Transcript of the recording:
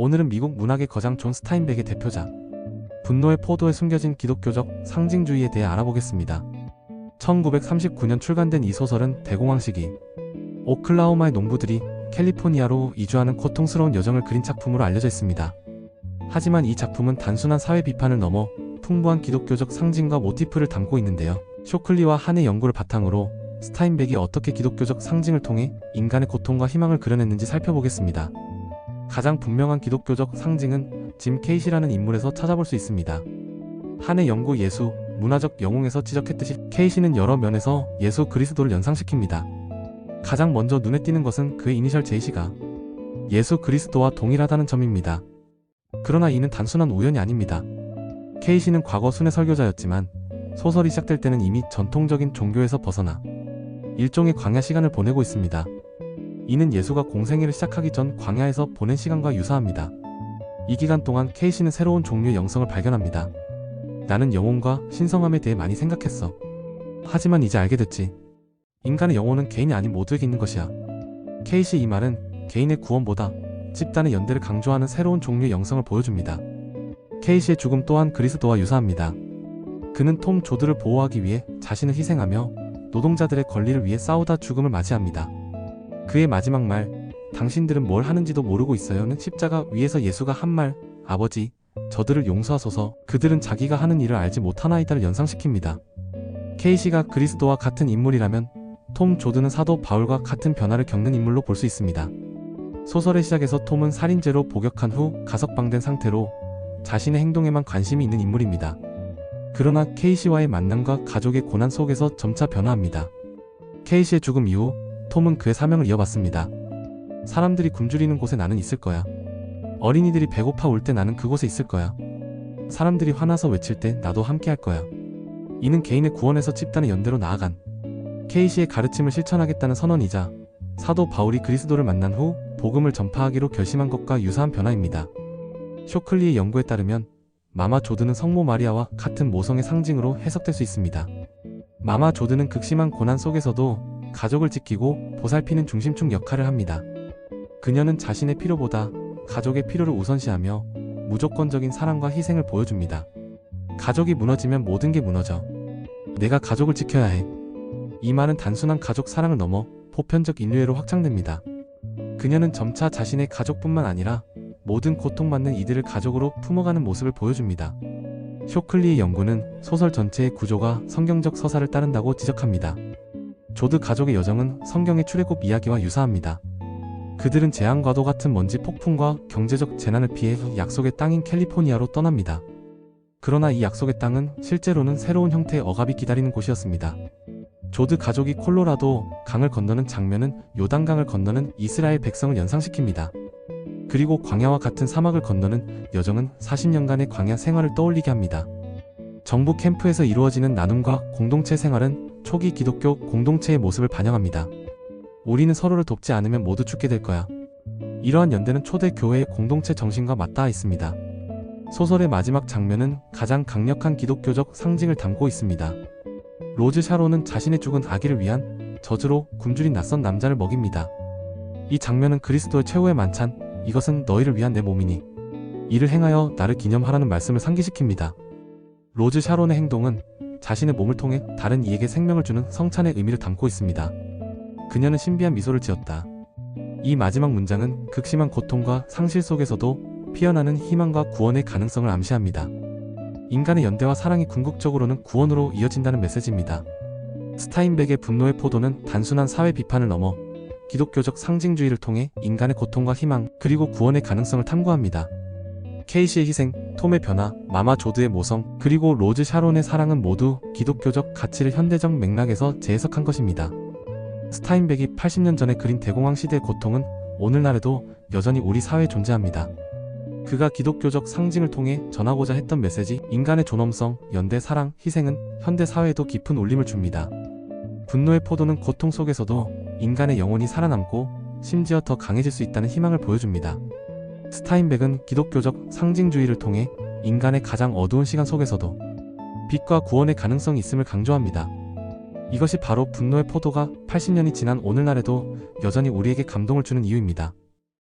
오늘은 미국 문학의 거장 존 스타인백의 대표작 분노의 포도에 숨겨진 기독교적 상징주의에 대해 알아보겠습니다. 1939년 출간된 이 소설은 대공황 시기 오클라호마의 농부들이 캘리포니아로 이주하는 고통스러운 여정을 그린 작품으로 알려져 있습니다. 하지만 이 작품은 단순한 사회 비판을 넘어 풍부한 기독교적 상징과 모티프를 담고 있는데요. 쇼클리와 한의 연구를 바탕으로 스타인백이 어떻게 기독교적 상징을 통해 인간의 고통과 희망을 그려냈는지 살펴보겠습니다. 가장 분명한 기독교적 상징은 짐 케이시라는 인물에서 찾아볼 수 있습니다. 한의 연구 예수, 문화적 영웅에서 지적했듯이 케이시는 여러 면에서 예수 그리스도를 연상시킵니다. 가장 먼저 눈에 띄는 것은 그의 이니셜 제이시가 예수 그리스도와 동일하다는 점입니다. 그러나 이는 단순한 우연이 아닙니다. 케이시는 과거 순회 설교자였지만 소설이 시작될 때는 이미 전통적인 종교에서 벗어나 일종의 광야 시간을 보내고 있습니다. 이는 예수가 공생애를 시작하기 전 광야에서 보낸 시간과 유사합니다. 이 기간 동안 케이시는 새로운 종류의 영성을 발견합니다. 나는 영혼과 신성함에 대해 많이 생각했어. 하지만 이제 알게 됐지. 인간의 영혼은 개인이 아닌 모두에게 있는 것이야. 케이시 이 말은 개인의 구원보다 집단의 연대를 강조하는 새로운 종류의 영성을 보여줍니다. 케이시의 죽음 또한 그리스도와 유사합니다. 그는 톰 조드를 보호하기 위해 자신을 희생하며 노동자들의 권리를 위해 싸우다 죽음을 맞이합니다. 그의 마지막 말, 당신들은 뭘 하는지도 모르고 있어요는 십자가 위에서 예수가 한 말, 아버지, 저들을 용서하소서, 그들은 자기가 하는 일을 알지 못하나이다를 연상시킵니다. 케이시가 그리스도와 같은 인물이라면 톰 조드는 사도 바울과 같은 변화를 겪는 인물로 볼 수 있습니다. 소설의 시작에서 톰은 살인죄로 복역한 후 가석방된 상태로 자신의 행동에만 관심이 있는 인물입니다. 그러나 케이시와의 만남과 가족의 고난 속에서 점차 변화합니다. 케이시의 죽음 이후 톰은 그의 사명을 이어받습니다. 사람들이 굶주리는 곳에 나는 있을 거야. 어린이들이 배고파 울 때 나는 그곳에 있을 거야. 사람들이 화나서 외칠 때 나도 함께 할 거야. 이는 개인의 구원에서 집단의 연대로 나아간 케이시의 가르침을 실천하겠다는 선언이자 사도 바울이 그리스도를 만난 후 복음을 전파하기로 결심한 것과 유사한 변화입니다. 쇼클리의 연구에 따르면 마마 조드는 성모 마리아와 같은 모성의 상징으로 해석될 수 있습니다. 마마 조드는 극심한 고난 속에서도 가족을 지키고 보살피는 중심축 역할을 합니다. 그녀는 자신의 필요보다 가족의 필요를 우선시하며 무조건적인 사랑과 희생을 보여줍니다. 가족이 무너지면 모든 게 무너져. 내가 가족을 지켜야 해. 이 말은 단순한 가족 사랑을 넘어 보편적 인류애로 확장됩니다. 그녀는 점차 자신의 가족뿐만 아니라 모든 고통받는 이들을 가족으로 품어가는 모습을 보여줍니다. 쇼클리의 연구는 소설 전체의 구조가 성경적 서사를 따른다고 지적합니다. 조드 가족의 여정은 성경의 출애굽 이야기와 유사합니다. 그들은 재앙과도 같은 먼지 폭풍과 경제적 재난을 피해 약속의 땅인 캘리포니아로 떠납니다. 그러나 이 약속의 땅은 실제로는 새로운 형태의 억압이 기다리는 곳이었습니다. 조드 가족이 콜로라도 강을 건너는 장면은 요단강을 건너는 이스라엘 백성을 연상시킵니다. 그리고 광야와 같은 사막을 건너는 여정은 40년간의 광야 생활을 떠올리게 합니다. 정부 캠프에서 이루어지는 나눔과 공동체 생활은 초기 기독교 공동체의 모습을 반영합니다. 우리는 서로를 돕지 않으면 모두 죽게 될 거야. 이러한 연대는 초대 교회의 공동체 정신과 맞닿아 있습니다. 소설의 마지막 장면은 가장 강력한 기독교적 상징을 담고 있습니다. 로즈 샤로는 자신의 죽은 아기를 위한 저주로 굶주린 낯선 남자를 먹입니다. 이 장면은 그리스도의 최후의 만찬, 이것은 너희를 위한 내 몸이니 이를 행하여 나를 기념하라는 말씀을 상기시킵니다. 로즈 샤론의 행동은 자신의 몸을 통해 다른 이에게 생명을 주는 성찬의 의미를 담고 있습니다. 그녀는 신비한 미소를 지었다. 이 마지막 문장은 극심한 고통과 상실 속에서도 피어나는 희망과 구원의 가능성을 암시합니다. 인간의 연대와 사랑이 궁극적으로는 구원으로 이어진다는 메시지입니다. 스타인백의 분노의 포도는 단순한 사회 비판을 넘어 기독교적 상징주의를 통해 인간의 고통과 희망, 그리고 구원의 가능성을 탐구합니다. 케이시의 희생, 톰의 변화, 마마 조드의 모성, 그리고 로즈 샤론의 사랑은 모두 기독교적 가치를 현대적 맥락에서 재해석한 것입니다. 스타인백이 80년 전에 그린 대공황 시대의 고통은 오늘날에도 여전히 우리 사회에 존재합니다. 그가 기독교적 상징을 통해 전하고자 했던 메시지, 인간의 존엄성, 연대, 사랑, 희생은 현대 사회에도 깊은 울림을 줍니다. 분노의 포도는 고통 속에서도 인간의 영혼이 살아남고 심지어 더 강해질 수 있다는 희망을 보여줍니다. 스타인백은 기독교적 상징주의를 통해 인간의 가장 어두운 시간 속에서도 빛과 구원의 가능성이 있음을 강조합니다. 이것이 바로 분노의 포도가 80년이 지난 오늘날에도 여전히 우리에게 감동을 주는 이유입니다.